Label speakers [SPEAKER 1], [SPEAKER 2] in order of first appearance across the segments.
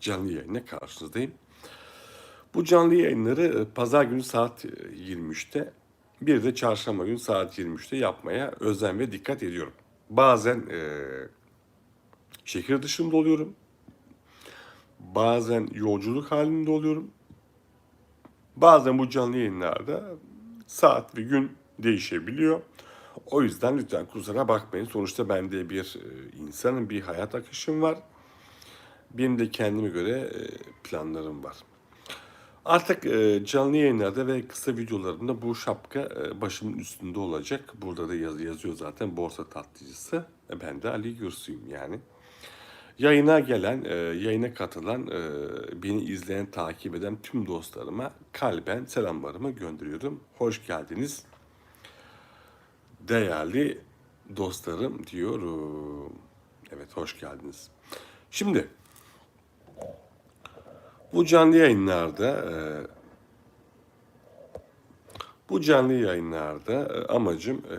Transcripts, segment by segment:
[SPEAKER 1] canlı yayına karşınızdayım. Bu canlı yayınları e, pazar günü saat e, 23'te bir de çarşamba günü saat 23'te yapmaya özen ve dikkat ediyorum. Bazen e, şehir dışında oluyorum. Bazen yolculuk halinde oluyorum. Bazen bu canlı yayınlarda saat ve gün değişebiliyor. O yüzden lütfen kusura bakmayın. Sonuçta ben de bir e, insanın bir hayat akışım var. Benim de kendime göre e, planlarım var. Artık e, canlı yayınlarda ve kısa videolarımda bu şapka e, başımın üstünde olacak. Burada da yaz, yazıyor zaten borsa tatlıcısı. Ben de Ali Gürsü'yüm yani. Yayına gelen, yayına katılan, beni izleyen, takip eden tüm dostlarıma kalben selamlarımı gönderiyorum. Hoş geldiniz. Değerli dostlarım diyorum. Evet hoş geldiniz. Şimdi bu canlı yayınlarda e, bu canlı yayınlarda e, amacım e,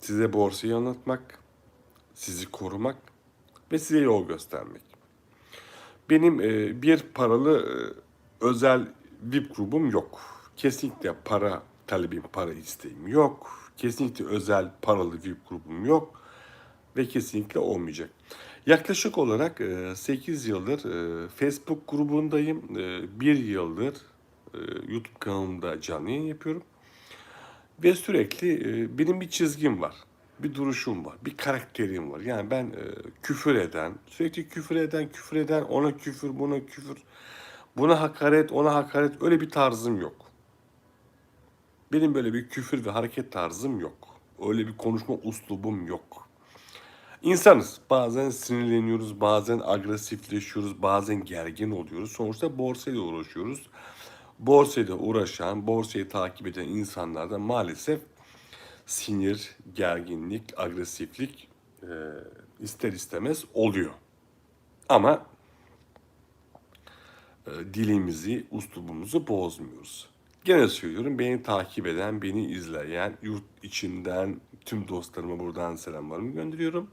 [SPEAKER 1] size borsayı anlatmak, sizi korumak ve size yol göstermek. Benim bir paralı özel VIP grubum yok. Kesinlikle para talebim, para isteğim yok. Kesinlikle özel paralı VIP grubum yok ve kesinlikle olmayacak. Yaklaşık olarak e, 8 yıldır e, Facebook grubundayım. E, 1 yıldır e, YouTube kanalımda canlı yayın yapıyorum. Ve sürekli e, benim bir çizgim var. Bir duruşum var. Bir karakterim var. Yani ben e, küfür eden, sürekli küfür eden, küfür eden, ona küfür, buna küfür, buna hakaret, ona hakaret öyle bir tarzım yok. Benim böyle bir küfür ve hareket tarzım yok. Öyle bir konuşma uslubum yok. İnsanız. Bazen sinirleniyoruz, bazen agresifleşiyoruz, bazen gergin oluyoruz. Sonuçta borsayla uğraşıyoruz. Borsayla uğraşan, borsayı takip eden insanlarda maalesef sinir, gerginlik, agresiflik e, ister istemez oluyor. Ama e, dilimizi, uslubumuzu bozmuyoruz. Gene söylüyorum beni takip eden, beni izleyen, yurt içinden tüm dostlarıma buradan selamlarımı gönderiyorum.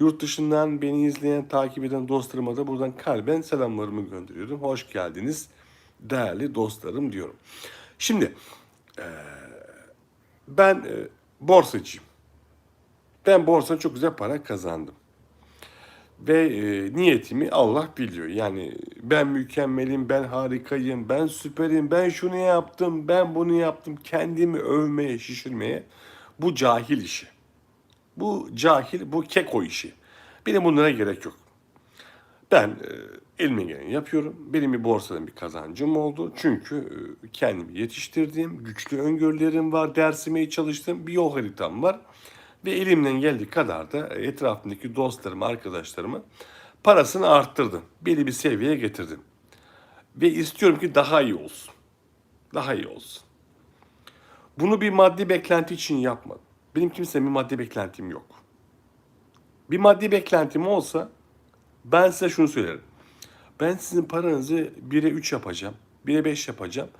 [SPEAKER 1] Yurt dışından beni izleyen, takip eden dostlarıma da buradan kalben selamlarımı gönderiyorum. Hoş geldiniz değerli dostlarım diyorum. Şimdi ben borsacıyım. Ben borsadan çok güzel para kazandım. Ve e, niyetimi Allah biliyor. Yani ben mükemmelim, ben harikayım, ben süperim, ben şunu yaptım, ben bunu yaptım. Kendimi övmeye, şişirmeye bu cahil işi. Bu cahil, bu keko işi. Benim bunlara gerek yok. Ben e, elime geleni yapıyorum. Benim bir borsadan bir kazancım oldu. Çünkü e, kendimi yetiştirdim. Güçlü öngörülerim var. Dersime çalıştım. Bir yol haritam var. Ve elimden geldiği kadar da etrafımdaki dostlarımı, arkadaşlarımı parasını arttırdım. Belli bir seviyeye getirdim. Ve istiyorum ki daha iyi olsun. Daha iyi olsun. Bunu bir maddi beklenti için yapmadım. Benim kimsenin bir maddi beklentim yok. Bir maddi beklentim olsa ben size şunu söylerim. Ben sizin paranızı 1'e 3 yapacağım. 1'e 5 yapacağım.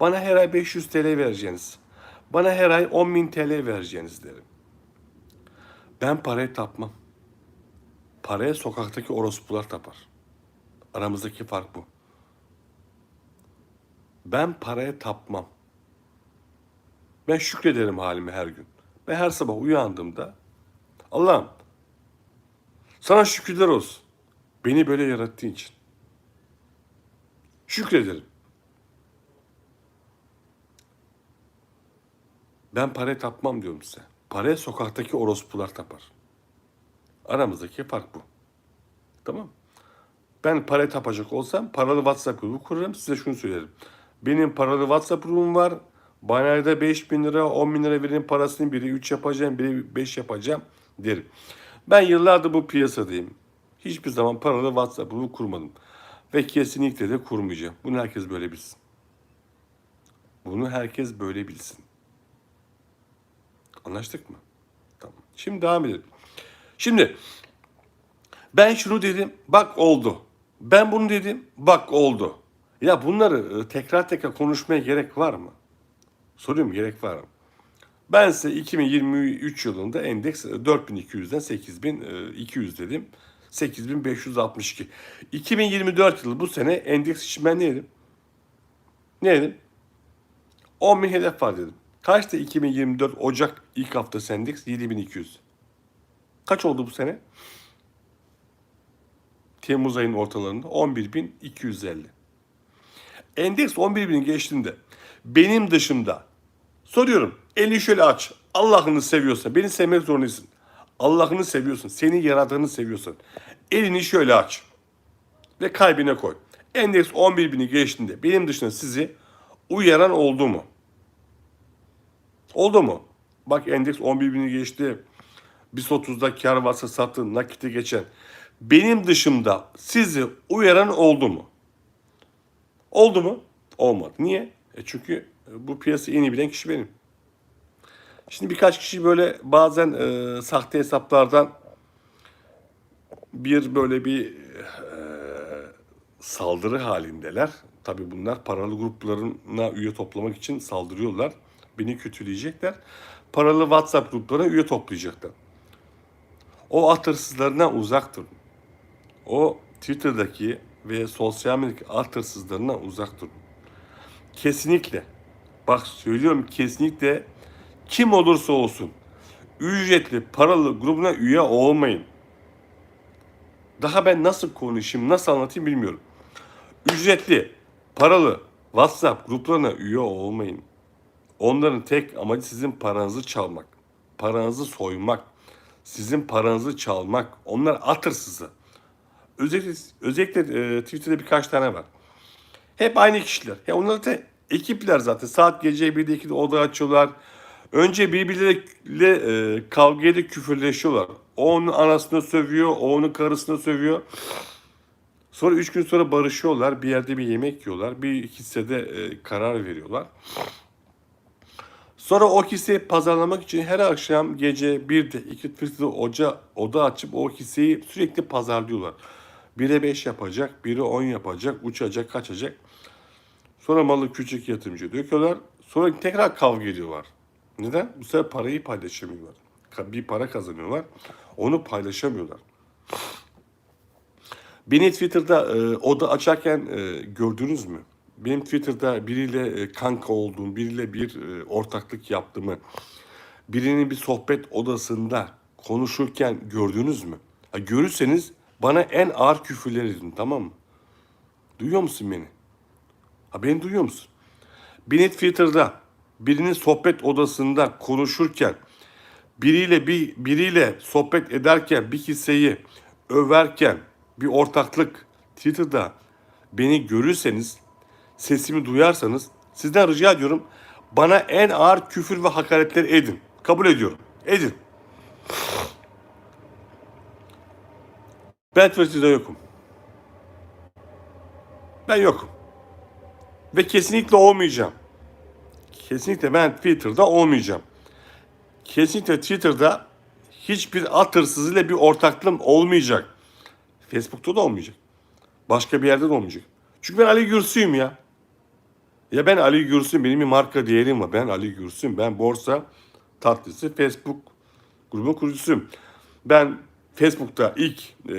[SPEAKER 1] Bana her ay 500 TL vereceğiniz. Bana her ay 10.000 TL vereceğiniz derim. Ben paraya tapmam. Paraya sokaktaki orospular tapar. Aramızdaki fark bu. Ben paraya tapmam. Ben şükrederim halime her gün. Ben her sabah uyandığımda Allah'ım sana şükürler olsun. Beni böyle yarattığın için. Şükrederim. Ben paraya tapmam diyorum size. Paraya sokaktaki orospular tapar. Aramızdaki fark bu. Tamam? Ben paraya tapacak olsam paralı WhatsApp grubu kurarım. Size şunu söylerim. Benim paralı WhatsApp grubum var. Bana ayda 5 bin lira, 10 bin lira verin parasını biri 3 yapacağım, biri 5 yapacağım derim. Ben yıllardır bu piyasadayım. Hiçbir zaman paralı WhatsApp grubu kurmadım. Ve kesinlikle de kurmayacağım. Bunu herkes böyle bilsin. Bunu herkes böyle bilsin. Anlaştık mı? Tamam. Şimdi devam edelim. Şimdi ben şunu dedim, bak oldu. Ben bunu dedim, bak oldu. Ya bunları e, tekrar tekrar konuşmaya gerek var mı? Soruyorum gerek var mı? Ben size 2023 yılında endeks e, 4200'den 8200 dedim. 8562. 2024 yılı bu sene endeks için ben ne dedim? Ne dedim? 10 bin hedef var dedim. Kaçtı 2024 Ocak ilk hafta endeks? 7200. Kaç oldu bu sene? Temmuz ayının ortalarında 11.250. Endeks 11.000'i geçtiğinde benim dışımda soruyorum elini şöyle aç. Allah'ını seviyorsan beni sevmek zorundasın. Allah'ını seviyorsun. Seni yarattığını seviyorsan. Elini şöyle aç. Ve kalbine koy. Endeks 11.000'i geçtiğinde benim dışında sizi uyaran oldu mu? Oldu mu? Bak endeks 11.000'i geçti. BIST 30'da kar varsa satın, nakite geçen. Benim dışımda sizi uyaran oldu mu? Oldu mu? Olmadı. Niye? E çünkü bu piyasayı en iyi bilen kişi benim. Şimdi birkaç kişi böyle bazen e, sahte hesaplardan bir böyle bir e, saldırı halindeler. Tabii bunlar paralı gruplarına üye toplamak için saldırıyorlar. Beni kötüleyecekler. Paralı WhatsApp gruplarına üye toplayacaklar. O at hırsızlarından. O Twitter'daki ve sosyal medyadaki at hırsızlarından. Kesinlikle, bak söylüyorum kesinlikle kim olursa olsun ücretli paralı grubuna üye olmayın. Daha ben nasıl konuşayım, nasıl anlatayım bilmiyorum. Ücretli, paralı WhatsApp gruplarına üye olmayın. Onların tek amacı sizin paranızı çalmak, paranızı soymak, sizin paranızı çalmak. Onlar at hırsızı. Özellikle, özellikle e, Twitter'da birkaç tane var. Hep aynı kişiler. Ya onlar da ekipler zaten. Saat gece 1'de 2'de oda açıyorlar. Önce birbirleriyle e, kavga edip küfürleşiyorlar. O onun anasını sövüyor, o onun karısını sövüyor. Sonra üç gün sonra barışıyorlar. Bir yerde bir yemek yiyorlar. Bir hissede e, karar veriyorlar. Sonra o hisseyi pazarlamak için her akşam gece 1'de 2 Twitter'da oca, oda açıp o hisseyi sürekli pazarlıyorlar. 1'e 5 yapacak, 1'e 10 yapacak, uçacak, kaçacak. Sonra malı küçük yatırımcı döküyorlar. Sonra tekrar kavga ediyorlar. Neden? Bu sefer parayı paylaşamıyorlar. Bir para kazanıyorlar. Onu paylaşamıyorlar. Beni Twitter'da e, oda açarken e, gördünüz mü? Benim Twitter'da biriyle e, kanka olduğum, biriyle bir e, ortaklık yaptığımı, birinin bir sohbet odasında konuşurken gördünüz mü? Ha, görürseniz bana en ağır küfürler edin tamam mı? Duyuyor musun beni? Ha beni duyuyor musun? Beni Twitter'da birinin sohbet odasında konuşurken biriyle bir biriyle sohbet ederken bir hisseyi överken bir ortaklık Twitter'da beni görürseniz sesimi duyarsanız sizden rica ediyorum bana en ağır küfür ve hakaretler edin. Kabul ediyorum. Edin. Twitter'da yokum. Ben yokum. Ve kesinlikle olmayacağım. Kesinlikle ben Twitter'da olmayacağım. Kesinlikle Twitter'da hiçbir at hırsızıyla bir ortaklığım olmayacak. Facebook'ta da olmayacak. Başka bir yerde de olmayacak. Çünkü ben Ali Gürsü'yüm ya. Ya ben Ali Gürsü, benim bir marka değerim var. Ben Ali Gürsü'yüm. Ben borsa tatlısı Facebook grubun kurucusuyum. Ben Facebook'ta ilk e,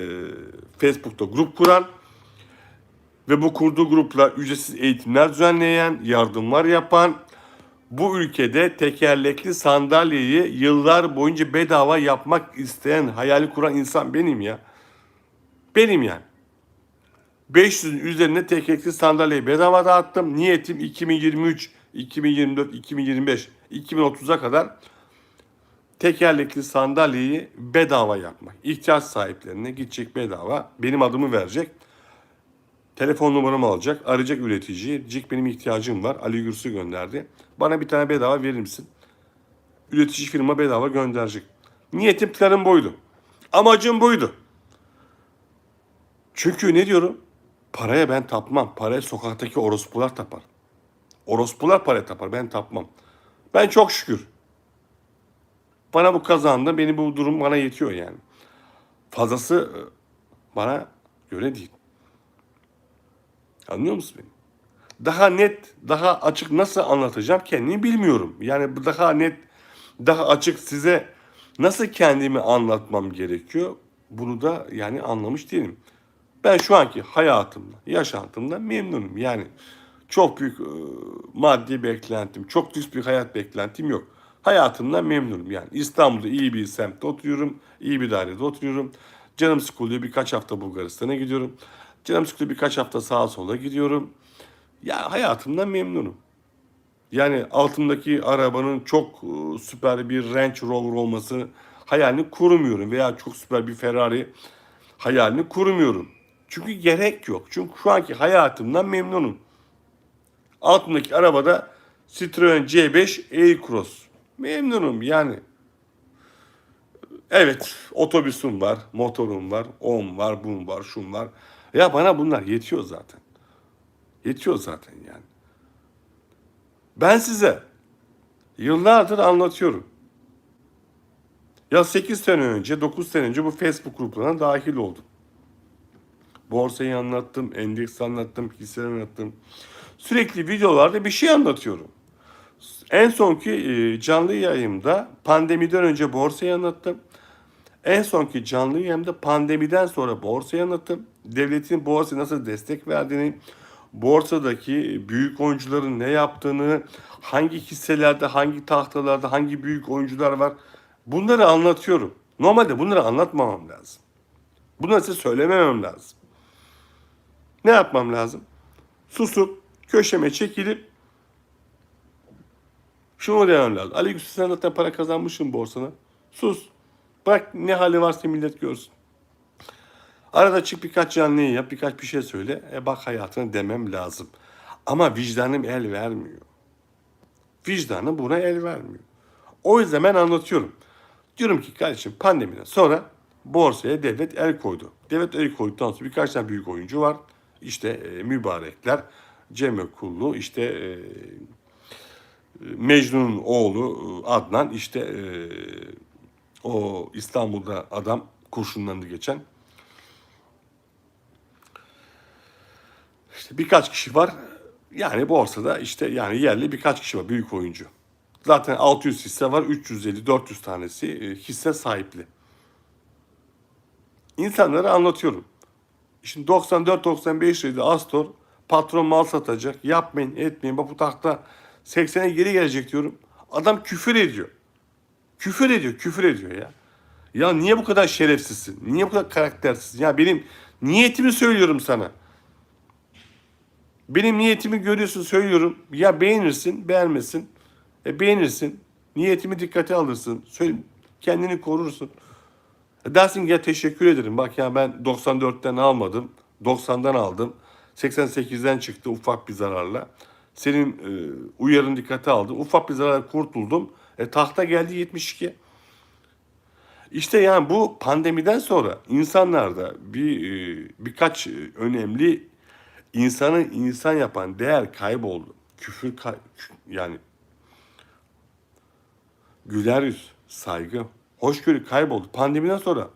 [SPEAKER 1] Facebook'ta grup kuran ve bu kurduğu grupla ücretsiz eğitimler düzenleyen, yardımlar yapan, bu ülkede tekerlekli sandalyeyi yıllar boyunca bedava yapmak isteyen, hayali kuran insan benim ya. Benim yani. 500'ün üzerine tekerlekli sandalyeyi bedava dağıttım. Niyetim 2023, 2024, 2025, 2030'a kadar tekerlekli sandalyeyi bedava yapmak. İhtiyaç sahiplerine gidecek bedava. Benim adımı verecek. Telefon numaramı alacak. Arayacak üreticiyi. Diyecek benim ihtiyacım var. Ali Gürsü gönderdi. Bana bir tane bedava verir misin? Üretici firma bedava gönderecek. Niyetim planım buydu. Amacım buydu. Çünkü ne diyorum? Paraya ben tapmam. Paraya sokaktaki orospular tapar. Orospular paraya tapar. Ben tapmam. Ben çok şükür. Bana bu kazandı. Beni bu durum bana yetiyor yani. Fazlası e, bana göre değil. Anlıyor musun beni? Daha net, daha açık nasıl anlatacağım kendimi bilmiyorum. Yani daha net, daha açık size nasıl kendimi anlatmam gerekiyor? bunu da yani anlamış değilim. Ben şu anki hayatımda, yaşantımda memnunum. Yani çok büyük e, maddi beklentim, çok lüks bir hayat beklentim yok. Hayatımdan memnunum. Yani İstanbul'da iyi bir semtte oturuyorum, iyi bir dairede oturuyorum. Canım sıkılıyor birkaç hafta Bulgaristan'a gidiyorum. Canım sıkılıyor birkaç hafta sağa sola gidiyorum. Ya hayatımdan memnunum. Yani altımdaki arabanın çok e, süper bir Range Rover olması hayalini kurmuyorum veya çok süper bir Ferrari hayalini kurmuyorum. Çünkü gerek yok. Çünkü şu anki hayatımdan memnunum. Altındaki arabada Citroen C5 E-Cross. Memnunum yani. Evet otobüsüm var, motorum var, on var, bun var, şun var. Ya bana bunlar yetiyor zaten. Yetiyor zaten yani. Ben size yıllardır anlatıyorum. Ya 8 sene önce, 9 sene önce bu Facebook gruplarına dahil oldum. Borsayı anlattım, endeks anlattım, hisseleri anlattım. Sürekli videolarda bir şey anlatıyorum. En sonki e, canlı yayımda pandemiden önce borsayı anlattım. En sonki canlı yayımda pandemiden sonra borsayı anlattım. Devletin borsaya nasıl destek verdiğini, borsadaki büyük oyuncuların ne yaptığını, hangi hisselerde, hangi tahtalarda, hangi büyük oyuncular var. Bunları anlatıyorum. Normalde bunları anlatmamam lazım. Bunları size söylememem lazım. Ne yapmam lazım? Susup köşeme çekilip şunu demem lazım. Güçlü sen zaten para kazanmışsın borsana. Sus. Bırak ne hali varsa millet görsün. Arada çık birkaç canlı yayın yap, birkaç bir şey söyle. E bak hayatına demem lazım. Ama vicdanım el vermiyor. Vicdanım buna el vermiyor. O yüzden ben anlatıyorum. Diyorum ki kardeşim pandemiden sonra borsaya devlet el koydu. Devlet el koyduktan sonra birkaç tane büyük oyuncu var. İşte e, mübarekler, Cem Kullu, işte e, Mecnun'un oğlu e, Adnan, işte e, o İstanbul'da adam kurşunlandı geçen. İşte birkaç kişi var. Yani borsada işte yani yerli birkaç kişi var büyük oyuncu. Zaten 600 hisse var. 350-400 tanesi hisse sahipli. İnsanlara anlatıyorum. Şimdi 94-95 liraydı Astor. Patron mal satacak. Yapmayın etmeyin. Bak bu tahta 80'e geri gelecek diyorum. Adam küfür ediyor. Küfür ediyor, küfür ediyor ya. Ya niye bu kadar şerefsizsin? Niye bu kadar karaktersiz? Ya benim niyetimi söylüyorum sana. Benim niyetimi görüyorsun söylüyorum. Ya beğenirsin, beğenmesin. E beğenirsin. Niyetimi dikkate alırsın. Söyle, kendini korursun. Dersin ya teşekkür ederim. Bak ya ben 94'ten almadım. 90'dan aldım. 88'den çıktı ufak bir zararla. Senin e, uyarın dikkate aldım. Ufak bir zarar kurtuldum. E, tahta geldi 72. İşte yani bu pandemiden sonra insanlarda bir e, birkaç önemli insanı insan yapan değer kayboldu. Küfür kay yani güler yüz, saygı, hoşgörü kayboldu. Pandemiden sonra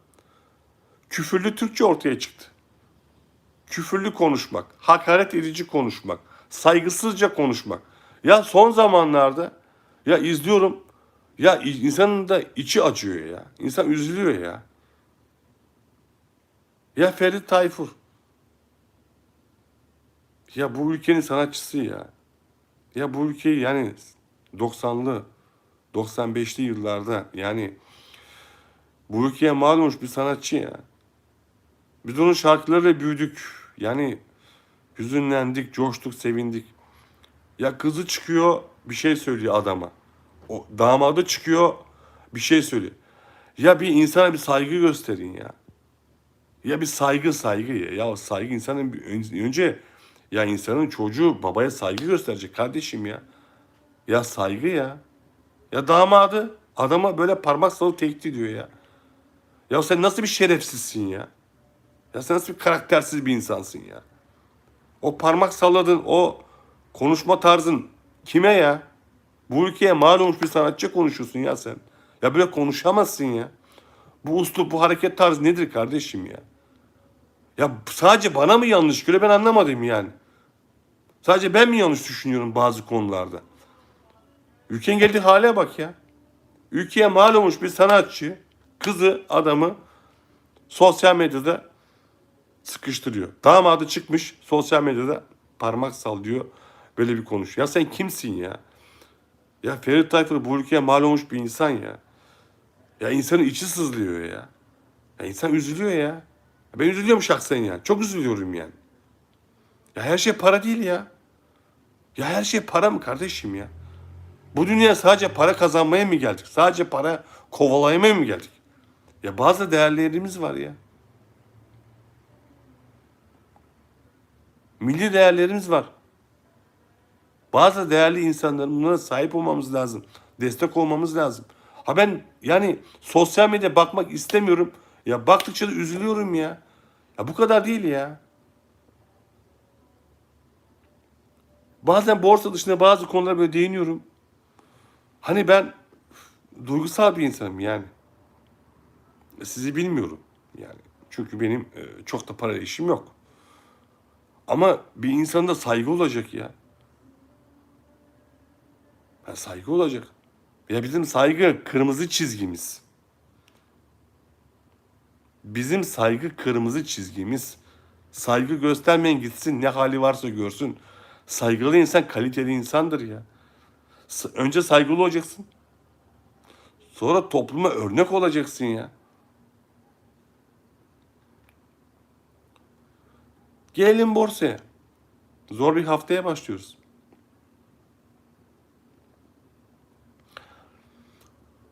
[SPEAKER 1] küfürlü Türkçe ortaya çıktı. Küfürlü konuşmak, hakaret edici konuşmak, saygısızca konuşmak. Ya son zamanlarda ya izliyorum ya insanın da içi acıyor ya. İnsan üzülüyor ya. Ya Ferit Tayfur. Ya bu ülkenin sanatçısı ya. Ya bu ülkeyi yani 90'lı 95'li yıllarda yani bu ülkeye mal bir sanatçı ya. Biz onun şarkılarıyla büyüdük. Yani hüzünlendik, coştuk, sevindik. Ya kızı çıkıyor bir şey söylüyor adama. O damadı çıkıyor bir şey söylüyor. Ya bir insana bir saygı gösterin ya. Ya bir saygı saygı ya. Ya saygı insanın önce ya insanın çocuğu babaya saygı gösterecek kardeşim ya. Ya saygı ya. Ya damadı adama böyle parmak salı tehdit ediyor ya. Ya sen nasıl bir şerefsizsin ya? Ya sen nasıl bir karaktersiz bir insansın ya? O parmak salladın, o konuşma tarzın kime ya? Bu ülkeye mal olmuş bir sanatçı konuşuyorsun ya sen. Ya böyle konuşamazsın ya. Bu uslup, bu hareket tarzı nedir kardeşim ya? Ya sadece bana mı yanlış göre ben anlamadım yani. Sadece ben mi yanlış düşünüyorum bazı konularda? Ülkenin geldiği hale bak ya. Ülkeye mal olmuş bir sanatçı, kızı, adamı Sosyal medyada sıkıştırıyor. Damadı çıkmış sosyal medyada parmak sallıyor. Böyle bir konuş. Ya sen kimsin ya? Ya Ferit Tayfur bu ülkeye mal olmuş bir insan ya. Ya insanın içi sızlıyor ya. Ya insan üzülüyor ya. Ben üzülüyorum şahsen ya. Çok üzülüyorum yani. Ya her şey para değil ya. Ya her şey para mı kardeşim ya? Bu dünyaya sadece para kazanmaya mı geldik? Sadece para kovalamaya mı geldik? Ya bazı değerlerimiz var ya. Milli değerlerimiz var. Bazı değerli insanların bunlara sahip olmamız lazım. Destek olmamız lazım. Ha ben yani sosyal medya bakmak istemiyorum. Ya baktıkça da üzülüyorum ya. Ya bu kadar değil ya. Bazen borsa dışında bazı konulara böyle değiniyorum. Hani ben duygusal bir insanım yani. Sizi bilmiyorum yani. Çünkü benim e, çok da para işim yok. Ama bir insanda saygı olacak ya. Ha, saygı olacak. Ya bizim saygı kırmızı çizgimiz. Bizim saygı kırmızı çizgimiz. Saygı göstermeyen gitsin ne hali varsa görsün. Saygılı insan kaliteli insandır ya. Önce saygılı olacaksın. Sonra topluma örnek olacaksın ya. Gelelim borsaya. Zor bir haftaya başlıyoruz.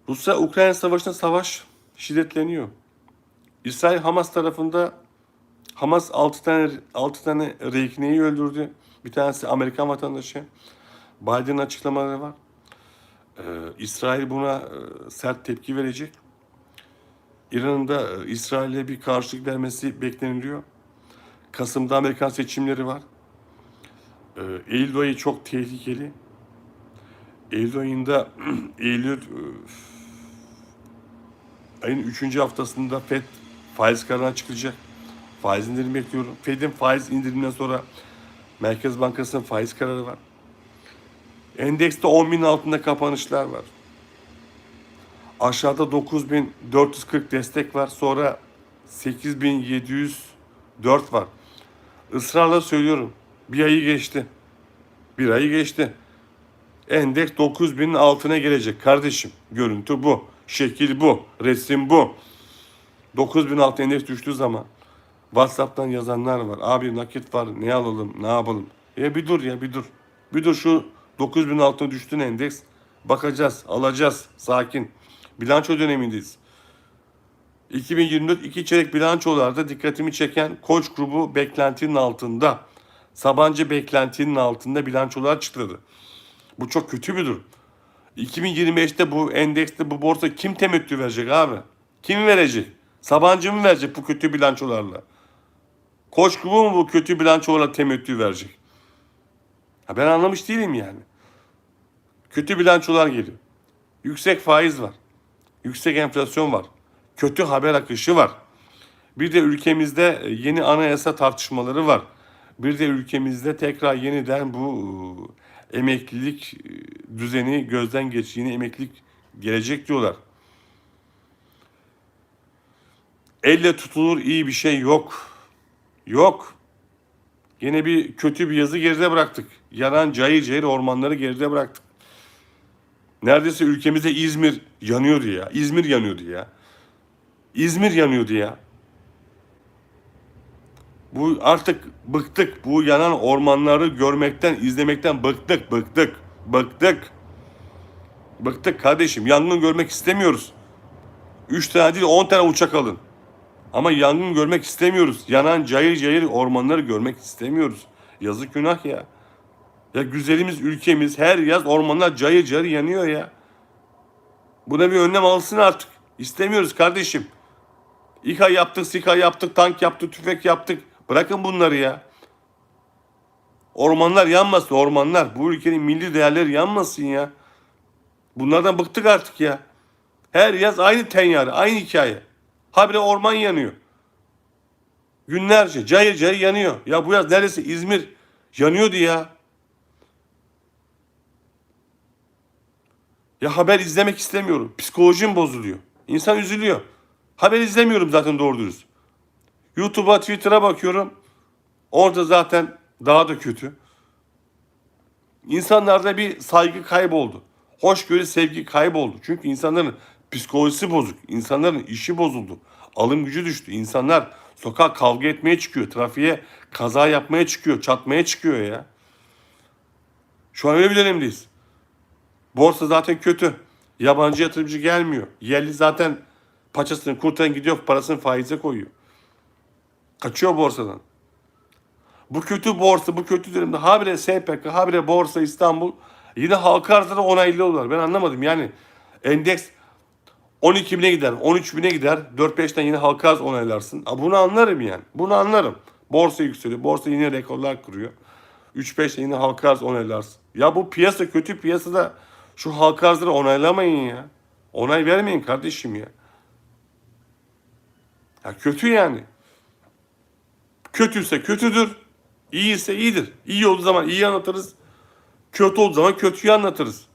[SPEAKER 1] Rusya-Ukrayna savaşında savaş şiddetleniyor. İsrail Hamas tarafında Hamas 6 tane 6 tane rehineyi öldürdü. Bir tanesi Amerikan vatandaşı. Biden'ın açıklamaları var. Ee, İsrail buna e, sert tepki verecek. İran'ın da e, İsrail'e bir karşılık vermesi bekleniliyor. Kasım'da Amerikan seçimleri var. Ee, Eylül ayı çok tehlikeli. Eylül ayında Eylül e, ayın 3. haftasında FED faiz kararına çıkacak. Faiz indirimi bekliyorum. FED'in faiz indiriminden sonra Merkez Bankası'nın faiz kararı var. Endekste 10 bin altında kapanışlar var. Aşağıda 9440 destek var. Sonra 8704 var. Israrla söylüyorum. Bir ayı geçti. Bir ayı geçti. Endeks 9000'in altına gelecek kardeşim. Görüntü bu. Şekil bu. Resim bu. 9000 altı endeks düştüğü zaman WhatsApp'tan yazanlar var. Abi nakit var. Ne alalım? Ne yapalım? Ya bir dur ya bir dur. Bir dur şu 9000 altına düştüğün endeks. Bakacağız. Alacağız. Sakin. Bilanço dönemindeyiz. 2024 iki çeyrek bilançolarda dikkatimi çeken Koç grubu beklentinin altında. Sabancı beklentinin altında bilançolar çıktı. Bu çok kötü bir durum. 2025'te bu endekste bu borsa kim temettü verecek abi? Kim verecek? Sabancı mı verecek bu kötü bilançolarla? Koç grubu mu bu kötü bilançolarla temettü verecek? Ha ben anlamış değilim yani. Kötü bilançolar geliyor. Yüksek faiz var. Yüksek enflasyon var. Kötü haber akışı var. Bir de ülkemizde yeni anayasa tartışmaları var. Bir de ülkemizde tekrar yeniden bu e, emeklilik e, düzeni gözden geç. Yeni emeklilik gelecek diyorlar. Elle tutulur iyi bir şey yok. Yok. Yine bir kötü bir yazı geride bıraktık. Yanan cayır cayır ormanları geride bıraktık. Neredeyse ülkemizde İzmir yanıyordu ya. İzmir yanıyordu ya. İzmir yanıyordu ya. Bu artık bıktık. Bu yanan ormanları görmekten, izlemekten bıktık, bıktık, bıktık. Bıktık kardeşim. Yangın görmek istemiyoruz. Üç tane değil on tane uçak alın. Ama yangın görmek istemiyoruz. Yanan cayır cayır ormanları görmek istemiyoruz. Yazık günah ya. Ya güzelimiz ülkemiz her yaz ormanlar cayır cayır yanıyor ya. Buna bir önlem alsın artık. İstemiyoruz kardeşim. İKA yaptık, SİKA yaptık, tank yaptık, tüfek yaptık. Bırakın bunları ya. Ormanlar yanmasın ormanlar. Bu ülkenin milli değerleri yanmasın ya. Bunlardan bıktık artık ya. Her yaz aynı tenyarı, aynı hikaye. Habire orman yanıyor. Günlerce cayır cayır yanıyor. Ya bu yaz neredeyse İzmir yanıyordu ya. Ya haber izlemek istemiyorum. Psikolojim bozuluyor. İnsan üzülüyor. Haber izlemiyorum zaten doğru dürüst. YouTube'a, Twitter'a bakıyorum. Orada zaten daha da kötü. İnsanlarda bir saygı kayboldu. Hoşgörü, sevgi kayboldu. Çünkü insanların psikolojisi bozuk. İnsanların işi bozuldu. Alım gücü düştü. İnsanlar sokak kavga etmeye çıkıyor. Trafiğe kaza yapmaya çıkıyor. Çatmaya çıkıyor ya. Şu an öyle bir dönemdeyiz. Borsa zaten kötü. Yabancı yatırımcı gelmiyor. Yerli zaten paçasını kurtaran gidiyor parasını faize koyuyor. Kaçıyor borsadan. Bu kötü borsa, bu kötü dönemde habire SPK, habire Borsa İstanbul yine halka arzada onaylıyorlar. Ben anlamadım yani endeks 12 bine gider, 13 bine gider. 4-5'ten yine halka arz onaylarsın. Bunu anlarım yani. Bunu anlarım. Borsa yükseliyor. Borsa yine rekorlar kuruyor. 3-5'te yine halka arz onaylarsın. Ya bu piyasa kötü piyasada şu halka arzları onaylamayın ya. Onay vermeyin kardeşim ya. Ya kötü yani. Kötüyse kötüdür. İyiyse iyidir. İyi olduğu zaman iyi anlatırız. Kötü olduğu zaman kötüyü anlatırız.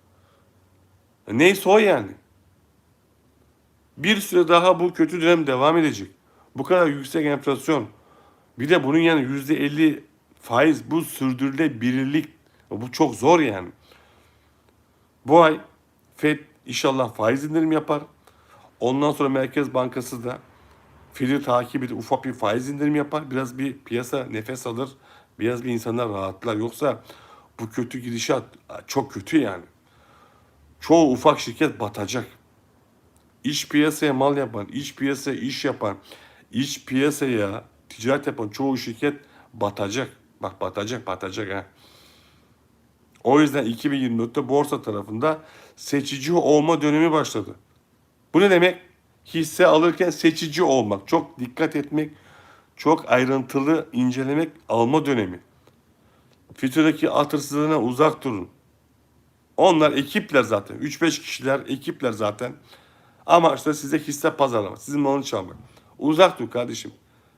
[SPEAKER 1] E Neyse o yani. Bir süre daha bu kötü dönem devam edecek. Bu kadar yüksek enflasyon. Bir de bunun yani yüzde elli faiz bu sürdürülebilirlik. Bu çok zor yani. Bu ay FED inşallah faiz indirim yapar. Ondan sonra Merkez Bankası da Fed'i takip edip ufak bir faiz indirim yapar. Biraz bir piyasa nefes alır. Biraz bir insanlar rahatlar. Yoksa bu kötü gidişat çok kötü yani. Çoğu ufak şirket batacak. İç piyasaya mal yapan, iç piyasaya iş yapan, iç piyasaya ticaret yapan çoğu şirket batacak. Bak batacak, batacak ha. O yüzden 2024'te borsa tarafında seçici olma dönemi başladı. Bu ne demek? Hisse alırken seçici olmak, çok dikkat etmek, çok ayrıntılı incelemek alma dönemi. FİTÖ'deki atırsızlığına uzak durun. Onlar ekipler zaten. 3-5 kişiler ekipler zaten. Ama işte size hisse pazarlama. Sizin malını çalmak. Uzak dur kardeşim.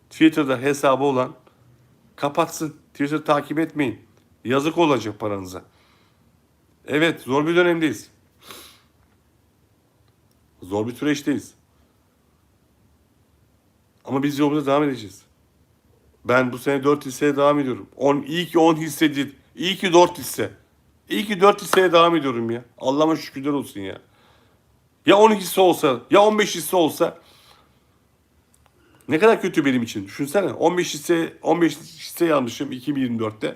[SPEAKER 1] Twitter'da hesabı olan kapatsın. Twitter takip etmeyin. Yazık olacak paranıza. Evet zor bir dönemdeyiz. Zor bir süreçteyiz. Ama biz yolumuza devam edeceğiz. Ben bu sene 4 hisseye devam ediyorum. 10, iyi ki 10 hisse değil. İyi ki 4 hisse. İyi ki 4 hisseye devam ediyorum ya. Allah'ıma şükürler olsun ya. Ya 10 hisse olsa, ya 15 hisse olsa ne kadar kötü benim için. Düşünsene 15 hisse 15 hisse yanlışım 2024'te.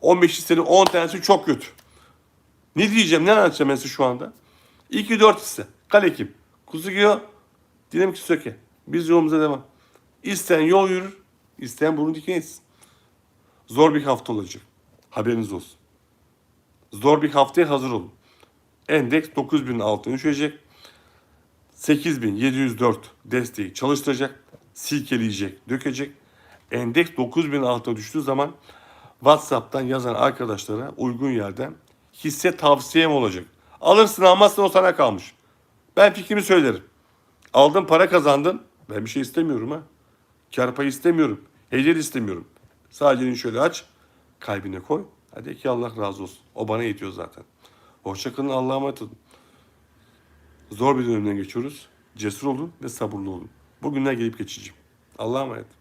[SPEAKER 1] 15 hissenin 10 tanesi çok kötü. Ne diyeceğim, ne anlatacağım ben size şu anda? 2 4 hisse. Kalekim. Kuzugiyo, Dinamik Söke. Biz yolumuza devam. İsteyen yol yürür, isteyen burun dikine etsin. Zor bir hafta olacak. Haberiniz olsun. Zor bir haftaya hazır olun. Endeks 9000'in altına düşecek. 8704 desteği çalıştıracak, silkeleyecek, dökecek. Endeks 9000 altına düştüğü zaman WhatsApp'tan yazan arkadaşlara uygun yerden hisse tavsiyem olacak. Alırsın almazsın o sana kalmış. Ben fikrimi söylerim. Aldın para kazandın. Ben bir şey istemiyorum ha. Kar payı istemiyorum. De istemiyorum. Sadece şöyle aç. Kalbine koy. Hadi ki Allah razı olsun. O bana yetiyor zaten. Hoşçakalın. Allah'a emanet olun. Zor bir dönemden geçiyoruz. Cesur olun ve sabırlı olun. Bugünler gelip geçici. Allah'a emanet.